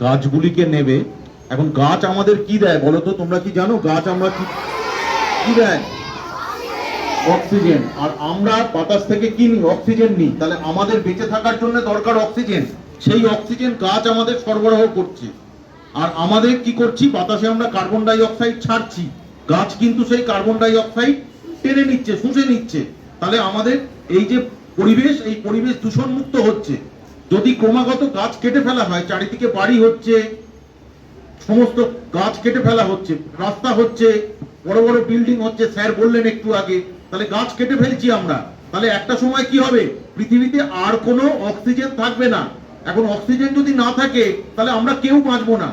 গাছগুলিকে নেবে। এখন গাছ আমাদের কি দেয় বলো তো? তোমরা কি জানো? গাছ আমরা কি কি দেয়? অক্সিজেন। আর আমরা বাতাস থেকে কি নিই? অক্সিজেন নিই। তাহলে আমাদের বেঁচে থাকার জন্য দরকার অক্সিজেন। সেই অক্সিজেন গাছ আমাদের সরবরাহ করছে। আর আমাদের কি করছি? বাতাসে আমরা কার্বন ডাই অক্সাইড ছাড়ছি। গাছ কিন্তু সেই কার্বন ডাই অক্সাইড টেনে নিচ্ছে, শুষে নিচ্ছে। তাহলে আমাদের এই যে পরিবেশ, এই পরিবেশ দূষণমুক্ত হচ্ছে। যদি ক্রমাগত গাছ কেটে ফেলা হয়, চারিদিকে বাড়ি হচ্ছে, সমস্ত গাছ কেটে ফেলা হচ্ছে, রাস্তা হচ্ছে, বড় বড় বিল্ডিং হচ্ছে, স্যার বললেন একটু আগে, তাহলে গাছ কেটে ফেলছি আমরা। তাহলে একটা সময় কি হবে? পৃথিবীতে আর কোনো অক্সিজেন থাকবে না। এখন অক্সিজেন যদি না থাকে, তাহলে আমরা কেউ বাঁচবো না।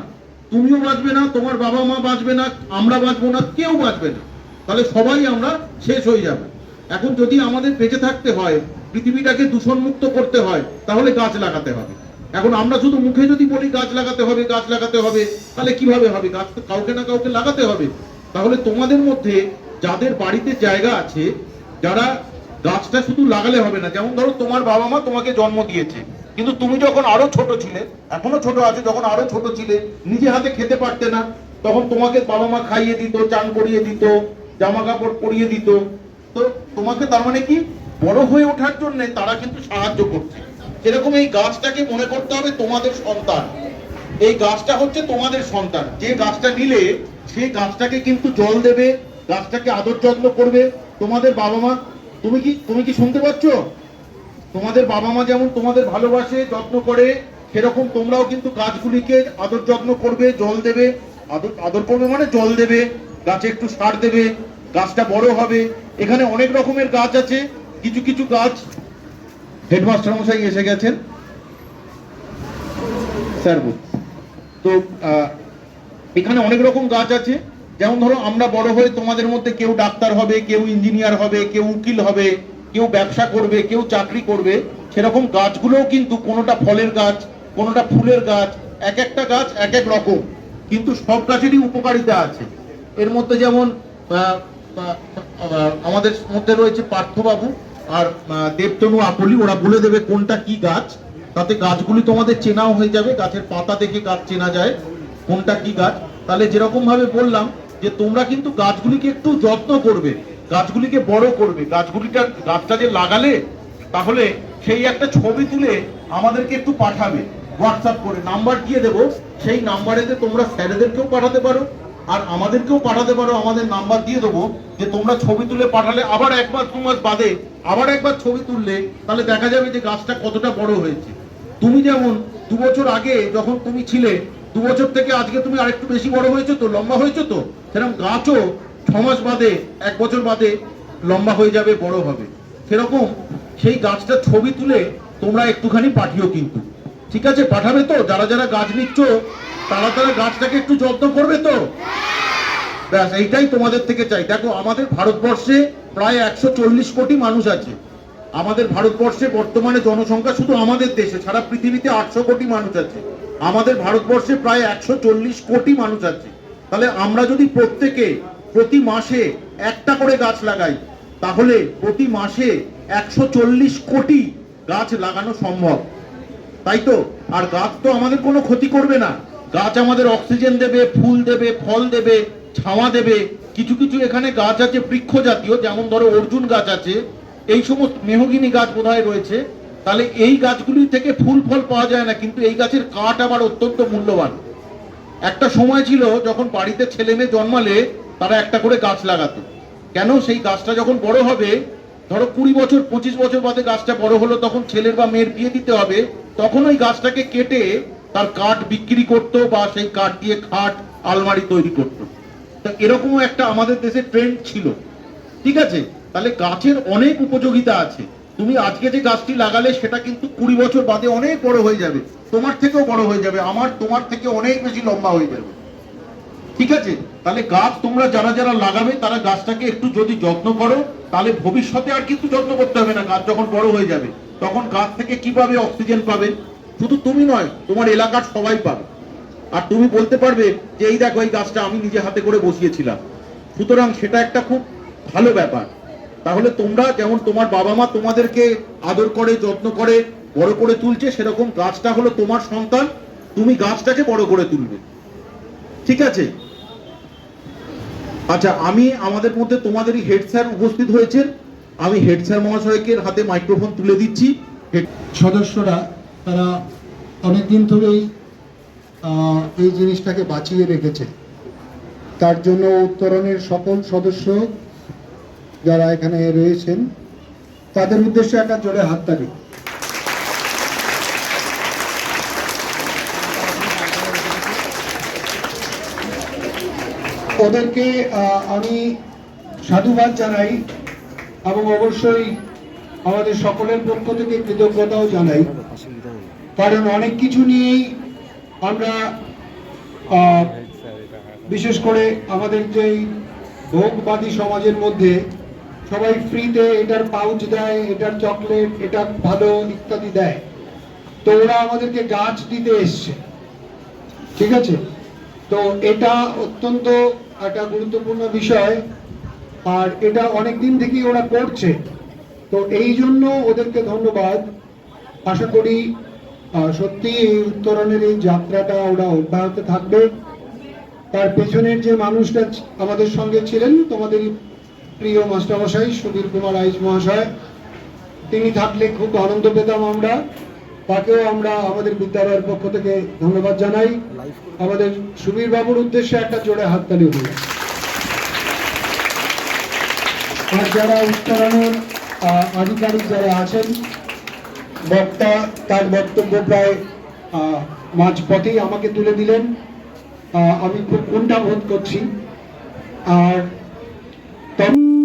তুমিও বাঁচবে না, তোমার বাবা মা বাঁচবে না, আমরা বাঁচবো না, কেউ বাঁচবে না। তাহলে সবাই আমরা শেষ হয়ে যাবে। এখন যদি আমাদের বেঁচে থাকতে হয় পৃথিবীটাকে দূষণ মুক্ত করতে হয়, তাহলে গাছ লাগাতে হবে। এখন আমরা শুধু মুখে যদি বলি গাছ লাগাতে হবে, গাছ লাগাতে হবে, তাহলে কীভাবে হবে? গাছ কাউকে না কাউকে লাগাতে হবে। তাহলে তোমাদের মধ্যে যাদের বাড়িতে জায়গা আছে, যারা গাছটা শুধু লাগালে হবে না, যেমন ধরো তোমার বাবা মা তোমাকে জন্ম দিয়েছে, কিন্তু তুমি যখন আরও ছোট ছিলে, এখনও ছোট আছে, যখন আরও ছোট ছিলে, নিজে হাতে খেতে পারতে না, তখন তোমাকে বাবা মা খাইয়ে দিত, চান করিয়ে দিত, জামা কাপড় পরিয়ে দিত। তো তোমাকে তার মানে কি? বড় হয়ে ওঠার জন্য তারা কিন্তু সাহায্য করছে। সেরকম এই গাছটাকে মনে করতে হবে তোমাদের সন্তান। এই গাছটা হচ্ছে তোমাদের সন্তান। যে গাছটা নিলে সেই গাছটাকে কিন্তু জল দেবে, গাছটাকে আদর যত্ন করবে। তোমাদের বাবা মা, তুমি কি তুমি কি শুনতে পাচ্ছ? তোমাদের বাবা মা যেমন তোমাদের ভালোবাসে, যত্ন করে, সেরকম তোমরাও কিন্তু গাছগুলিকে আদর যত্ন করবে, জল দেবে। আদর আদর করবে মানে জল দেবে, গাছে একটু সার দেবে, গাছটা বড় হবে। এখানে অনেক রকমের গাছ আছে। কিছু কিছু গাছ হেডমাস্টার মশাই এসে গেছেন। স্যার তো এখানে অনেক রকম গাছ আছে। যেমন ধরো, আমরা বড় হয়ে তোমাদের মধ্যে কেউ ডাক্তার হবে, কেউ ইঞ্জিনিয়ার হবে, কেউ উকিল হবে, কেউ ব্যবসা করবে, কেউ চাকরি করবে, সেরকম গাছগুলোও কিন্তু কোনোটা ফলের গাছ, কোনোটা ফুলের গাছ, এক একটা গাছ এক এক রকম। কিন্তু সব গাছেরই উপকারিতা আছে। এর মধ্যে যেমন আমাদের মধ্যে রয়েছে পার্থবাবু আর দেবতনু আপলি। ওরা বলে দেবে কোনটা কি গাছ। তাতে গাছগুলি তোমাদের চেনাও হয়ে যাবে। গাছের পাতা দেখে গাছ চেনা যায় কোনটা কি গাছ। তাহলে যেরকম ভাবে বললাম যে তোমরা কিন্তু গাছগুলিকে একটু যত্ন করবে, গাছগুলিকে বড় করবে। গাছগুলিটা, গাছটা যে লাগালে, তাহলে সেই একটা ছবি তুলে আমাদেরকে একটু পাঠাবে। হোয়াটসঅ্যাপ করে। নাম্বার দিয়ে দেবো। সেই নাম্বারেতে তোমরা স্যারেদেরকেও পাঠাতে পারো। আর আমাদেরকেও পাঠাতে পারো, আমাদের নাম্বার দিয়ে দেবো যে তোমরা ছবি তুলে পাঠালে, আবার এক মাস দু মাস বাদে, আবার একবার ছবি তুললে তাহলে দেখা যাবে যে গাছটা কতটা বড় হয়েছে। তুমি যেমন দু বছর আগে যখন তুমি ছিলে, দু বছর থেকে আজকে তুমি আরেকটু বেশি বড় হয়েছো তো, লম্বা হয়েছো তো? সেরকম গাছও ছ মাস বাদে, এক বছর বাদে লম্বা হয়ে যাবে, বড় হবে। সেরকম সেই গাছটার ছবি তুলে তোমরা একটুখানি পাঠিও কিন্তু। ঠিক আছে? পাঠাবে তো? যারা যারা গাছ নিচ্ছ তারা তারা গাছটাকে একটু যত্ন করবে তো? ব্যাস, এইটাই তোমাদের থেকে চাই। দেখো, আমাদের ভারতবর্ষে প্রায় একশো চল্লিশ কোটি মানুষ আছে। আমাদের ভারতবর্ষে বর্তমানে জনসংখ্যা শুধু আমাদের দেশে, সারা পৃথিবীতে আটশো কোটি মানুষ আছে। আমাদের ভারতবর্ষে প্রায় একশো চল্লিশ কোটি মানুষ আছে। তাহলে আমরা যদি প্রত্যেকে প্রতি মাসে একটা করে গাছ লাগাই, তাহলে প্রতি মাসে একশো চল্লিশ কোটি গাছ লাগানো সম্ভব। তাই তো? আর গাছ তো আমাদের কোনো ক্ষতি করবে না। গাছ আমাদের অক্সিজেন দেবে, ফুল দেবে, ফল দেবে, ছাওয়া দেবে। কিছু কিছু এখানে গাছ আছে বৃক্ষ জাতীয় যেমন ধরো অর্জুন গাছ আছে। এই সমস্ত মেহগিনি গাছ বোধহয় রয়েছে। তাহলে এই গাছগুলি থেকে ফুল ফল পাওয়া যায় না, কিন্তু এই গাছের কাঠ আবার অত্যন্ত মূল্যবান। একটা সময় ছিল যখন বাড়িতে ছেলে মেয়ে জন্মালে তারা একটা করে গাছ লাগাতো। কেন? সেই গাছটা যখন বড় হবে, ধরো কুড়ি বছর, পঁচিশ বছর বাদে গাছটা বড় হলো, তখন ছেলের বা মেয়ের বিয়ে দিতে হবে, তখন ওই গাছটাকে কেটে তার কাঠ বিক্রি করতো বা সেই কাঠ দিয়ে খাট, আলমারি তৈরি করতো। তো একটা আমাদের দেশে ট্রেন্ড ছিল। ঠিক আছে? তাহলে গাছের অনেক উপযোগিতা আছে। তুমি আজকে যে গাছটি লাগালে সেটা কিন্তু কুড়ি বছর বাদে অনেক বড় হয়ে যাবে। তোমার থেকেও বড় হয়ে যাবে। আমার, তোমার থেকে অনেক বেশি লম্বা হয়ে যাবে। ঠিক আছে? তাহলে গাছ তোমরা যারা যারা লাগাবে, তারা গাছটাকে একটু যদি যত্ন করো, তাহলে ভবিষ্যতে আর কিন্তু যত্ন করতে হবে না। গাছ যখন বড় হয়ে যাবে, তখন গাছ থেকে কীভাবে অক্সিজেন পাবে? শুধু তুমি নয়, তোমার এলাকার সবাই পাবে। আর তুমি বলতে পারবে যে, এই দেখো, এই গাছটা আমি নিজে হাতে করে বসিয়েছিলাম। সুতরাং সেটা একটা খুব ভালো ব্যাপার। তাহলে তোমরা যেমন তোমার বাবা মা তোমাদেরকে আদর করে, যত্ন করে, বড় করে তুলছে, সেরকম গাছটা হলো তোমার সন্তান, তুমি গাছটাকে বড় করে তুলবে। ঠিক আছে? আচ্ছা আমি আমাদের মধ্যে তোমাদেরই হেড স্যার উপস্থিত হয়েছেন। আমি হেড স্যার মহাশয়কে হাতে মাইক্রোফোন তুলে দিচ্ছি। সদস্যরা তারা অনেক দিন ধরেই এই জিনিসটাকে বাঁচিয়ে রেখেছে। তার জন্য উত্তরণের সকল সদস্য যারা এখানে রয়েছেন তাদের উদ্দেশ্যে একটা জোরে হাততালি ওদেরকে আহ, আমি সাধুবাদ জানাই এবং অবশ্যই আমাদের সকলের পক্ষ থেকে কৃতজ্ঞতাও জানাই। কারণ অনেক কিছু নিয়েই আমরা বিশেষ করে আমাদের যেই ভোগবাদী সমাজের মধ্যে সবাই ফ্রিতে এটার পাউচ দেয়, এটার চকলেট, এটা ভালো ইত্যাদি দেয়। তো ওরা আমাদেরকে গাছ দিতে এসছে। ঠিক আছে? তো এটা অত্যন্ত একটা গুরুত্বপূর্ণ বিষয়। আর এটা অনেক দিন থেকেই ওরা করছে। তো এই জন্য ওদেরকে ধন্যবাদ। আশা করি সত্যি এই উত্তরণের এই যাত্রাটা ওরা অব্যাহত থাকবে। তার পেছনের যে মানুষটা আমাদের সঙ্গে ছিলেন তোমাদের প্রিয় মাস্টারমশাই সুধীর কুমার আইচ মহাশয়, তিনি থাকলে খুব আনন্দ পেতাম আমরা। তাকেও আমরা আমাদের বিদ্যালয়ের পক্ষ থেকে ধন্যবাদ জানাই। আমাদের সুবীর বাবুর উদ্দেশ্যে একটা জোরে হাততালি হলো। আর যারা উত্তরণের আধিকারিক যারা আছেন বক্তা তার বক্তব্য প্রায় আহ, মাঝপথেই আমাকে তুলে দিলেন। আমি খুব কোনটা বোধ করছি। আর তবে